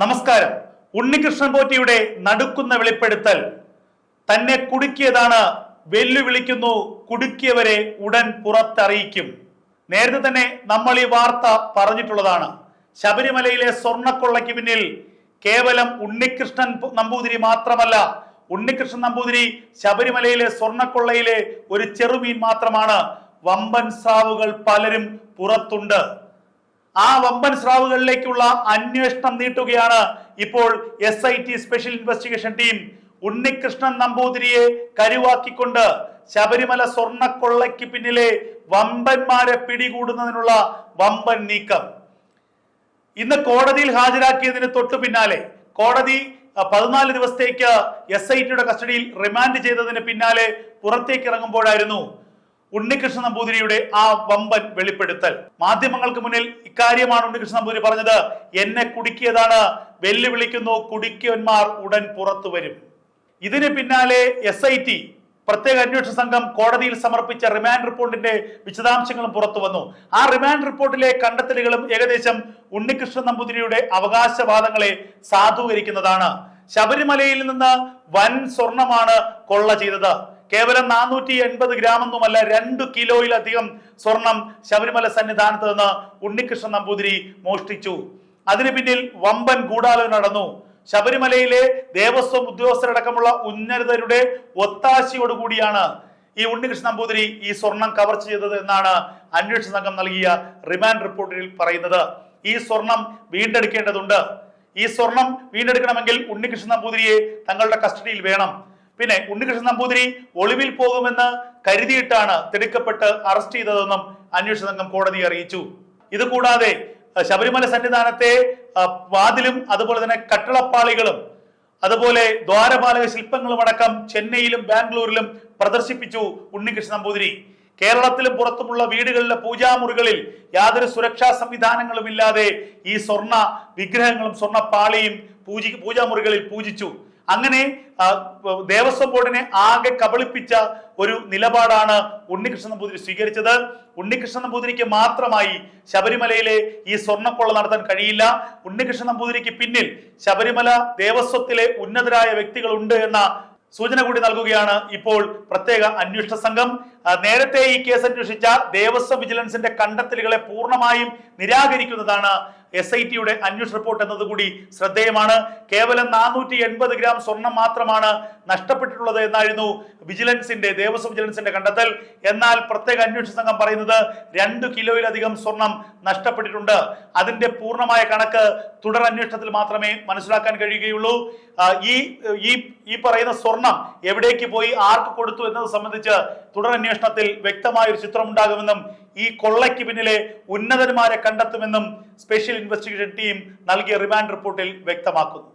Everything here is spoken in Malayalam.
നമസ്കാരം. ഉണ്ണികൃഷ്ണൻ പോറ്റിയുടെ നടുക്കുന്ന വെളിപ്പെടുത്തൽ. തന്നെ കുടുക്കിയതാണ് വെല്ലുവിളിക്കുന്നു കുടുക്കിയവരെ ഉടൻ പുറത്തറിയിക്കും. നേരത്തെ തന്നെ നമ്മൾ ഈ വാർത്ത പറഞ്ഞിട്ടുള്ളതാണ്. ശബരിമലയിലെ സ്വർണക്കൊള്ളയ്ക്ക് പിന്നിൽ കേവലം ഉണ്ണികൃഷ്ണൻ നമ്പൂതിരി മാത്രമല്ല ഉണ്ണികൃഷ്ണൻ നമ്പൂതിരി ശബരിമലയിലെ സ്വർണക്കൊള്ളയിലെ ഒരു ചെറുമീൻ മാത്രമാണ്. വമ്പൻ സ്രാവുകൾ പലരും പുറത്തുണ്ട്. ആ വമ്പൻ സ്രാവുകളിലേക്കുള്ള അന്വേഷണം നീട്ടുകയാണ് ഇപ്പോൾ S I T special investigation team Unnikrishnan നമ്പൂതിരിയെ കരുവാക്കിക്കൊണ്ട് ശബരിമല സ്വർണക്കൊള്ളയ്ക്ക് പിന്നിലെ വമ്പന്മാരെ പിടികൂടുന്നതിനുള്ള വമ്പൻ നീക്കം. ഇന്ന് കോടതിയിൽ ഹാജരാക്കിയതിന് തൊട്ടു പിന്നാലെ കോടതി പതിനാല് ദിവസത്തേക്ക് എസ് ഐ ടിയുടെ കസ്റ്റഡിയിൽ റിമാൻഡ് ചെയ്തതിന് പിന്നാലെ പുറത്തേക്ക് ഇറങ്ങുമ്പോഴായിരുന്നു ഉണ്ണികൃഷ്ണൻ നമ്പൂതിരിയുടെ ആ വമ്പൻ വെളിപ്പെടുത്തൽ. മാധ്യമങ്ങൾക്ക് മുന്നിൽ ഇക്കാര്യമാണ് ഉണ്ണികൃഷ്ണ നമ്പൂതിരി പറഞ്ഞത്. എന്നെ കുടുക്കിയതാണ്. വെല്ലുവിളിക്കുന്നു. കുടുക്കിയന്മാർ ഉടൻ പുറത്തു വരും. ഇതിന് പിന്നാലെ എസ് ഐ ടി പ്രത്യേക അന്വേഷണ സംഘം കോടതിയിൽ സമർപ്പിച്ച റിമാൻഡ് റിപ്പോർട്ടിന്റെ വിശദാംശങ്ങളും പുറത്തു വന്നു. ആ റിമാൻഡ് റിപ്പോർട്ടിലെ കണ്ടെത്തലുകളും ഏകദേശം ഉണ്ണികൃഷ്ണ നമ്പൂതിരിയുടെ അവകാശവാദങ്ങളെ സാധൂകരിക്കുന്നതാണ്. ശബരിമലയിൽ നിന്ന് വൻ സ്വർണമാണ് കൊള്ള ചെയ്തത്. കേവലം നാനൂറ്റി എൺപത് ഗ്രാമൊന്നുമല്ല രണ്ടു കിലോയിലധികം സ്വർണം ശബരിമല സന്നിധാനത്ത് നിന്ന് ഉണ്ണികൃഷ്ണൻ നമ്പൂതിരി മോഷ്ടിച്ചു. അതിനു പിന്നിൽ വമ്പൻ ഗൂഢാലോചന നടന്നു. ശബരിമലയിലെ ദേവസ്വം ഉദ്യോഗസ്ഥരടക്കമുള്ള ഉന്നതരുടെ ഒത്താശയോടുകൂടിയാണ് ഈ ഉണ്ണികൃഷ്ണൻ നമ്പൂതിരി ഈ സ്വർണം കവർച്ച ചെയ്തത് എന്നാണ് അന്വേഷണ സംഘം നൽകിയ റിമാൻഡ് റിപ്പോർട്ടിൽ പറയുന്നത്. ഈ സ്വർണം വീണ്ടെടുക്കേണ്ടതുണ്ട്. ഈ സ്വർണം വീണ്ടെടുക്കണമെങ്കിൽ ഉണ്ണികൃഷ്ണൻ നമ്പൂതിരിയെ തങ്ങളുടെ കസ്റ്റഡിയിൽ വേണം. പിന്നെ ഉണ്ണികൃഷ്ണൻ നമ്പൂതിരി ഒളിവിൽ പോകുമെന്ന് കരുതിയിട്ടാണ് തിടുക്കപ്പെട്ട് അറസ്റ്റ് ചെയ്തതെന്നും അന്വേഷണ സംഘം കോടതിയെ അറിയിച്ചു. ഇത് കൂടാതെ ശബരിമല സന്നിധാനത്തെ വാതിലും അതുപോലെ തന്നെ കട്ടളപ്പാളികളും അതുപോലെ ദ്വാരപാലക ശില്പങ്ങളും അടക്കം ചെന്നൈയിലും ബാംഗ്ലൂരിലും പ്രദർശിപ്പിച്ചു ഉണ്ണികൃഷ്ണൻ നമ്പൂതിരി. കേരളത്തിലും പുറത്തുമുള്ള വീടുകളിലെ പൂജാമുറികളിൽ യാതൊരു സുരക്ഷാ സംവിധാനങ്ങളും ഇല്ലാതെ ഈ സ്വർണ വിഗ്രഹങ്ങളും സ്വർണ പാളിയും പൂജി പൂജാമുറികളിൽ പൂജിച്ചു. അങ്ങനെ ദേവസ്വം ബോർഡിനെ ആകെ കബളിപ്പിച്ച ഒരു നിലപാടാണ് ഉണ്ണികൃഷ്ണൻ നമ്പൂതിരി സ്വീകരിച്ചത്. ഉണ്ണികൃഷ്ണൻ നമ്പൂതിരിക്ക് മാത്രമായി ശബരിമലയിലെ ഈ സ്വർണക്കൊള്ള നടത്താൻ കഴിയില്ല. ഉണ്ണികൃഷ്ണൻ നമ്പൂതിരിക്ക് പിന്നിൽ ശബരിമല ദേവസ്വത്തിലെ ഉന്നതരായ വ്യക്തികളുണ്ട് എന്ന സൂചന കൂടി നൽകുകയാണ് ഇപ്പോൾ പ്രത്യേക അന്വേഷണ സംഘം. നേരത്തെ ഈ കേസ് അന്വേഷിച്ച ദേവസ്വം വിജിലൻസിന്റെ കണ്ടെത്തലുകളെ പൂർണമായും നിരാകരിക്കുന്നതാണ് എസ് ഐ ടിയുടെ അന്വേഷണ റിപ്പോർട്ട് എന്നതുകൂടി ശ്രദ്ധേയമാണ്. കേവലം നാനൂറ്റി എൺപത് ഗ്രാം സ്വർണം മാത്രമാണ് നഷ്ടപ്പെട്ടിട്ടുള്ളത് എന്നായിരുന്നു വിജിലൻസിന്റെ ദേവസ്വം വിജിലൻസിന്റെ കണ്ടെത്തൽ. എന്നാൽ പ്രത്യേക അന്വേഷണ സംഘം പറയുന്നത് രണ്ട് കിലോയിലധികം സ്വർണം നഷ്ടപ്പെട്ടിട്ടുണ്ട്. അതിന്റെ പൂർണമായ കണക്ക് തുടർ അന്വേഷണത്തിൽ മാത്രമേ മനസ്സിലാക്കാൻ കഴിയുകയുള്ളൂ. ഈ ഈ ഈ പറയുന്ന സ്വർണം എവിടേക്ക് പോയി ആർക്ക് കൊടുത്തു എന്നത് സംബന്ധിച്ച് തുടർ അന്വേഷണത്തിൽ വ്യക്തമായ ഒരു ചിത്രം ഉണ്ടാകുമെന്നും ഈ കൊള്ളയ്ക്ക് പിന്നിലെ ഉന്നതന്മാരെ കണ്ടെത്തുമെന്നും സ്പെഷ്യൽ ഇൻവെസ്റ്റിഗേഷൻ ടീം നൽകിയ റിമാൻഡ് റിപ്പോർട്ടിൽ വ്യക്തമാക്കുന്നു.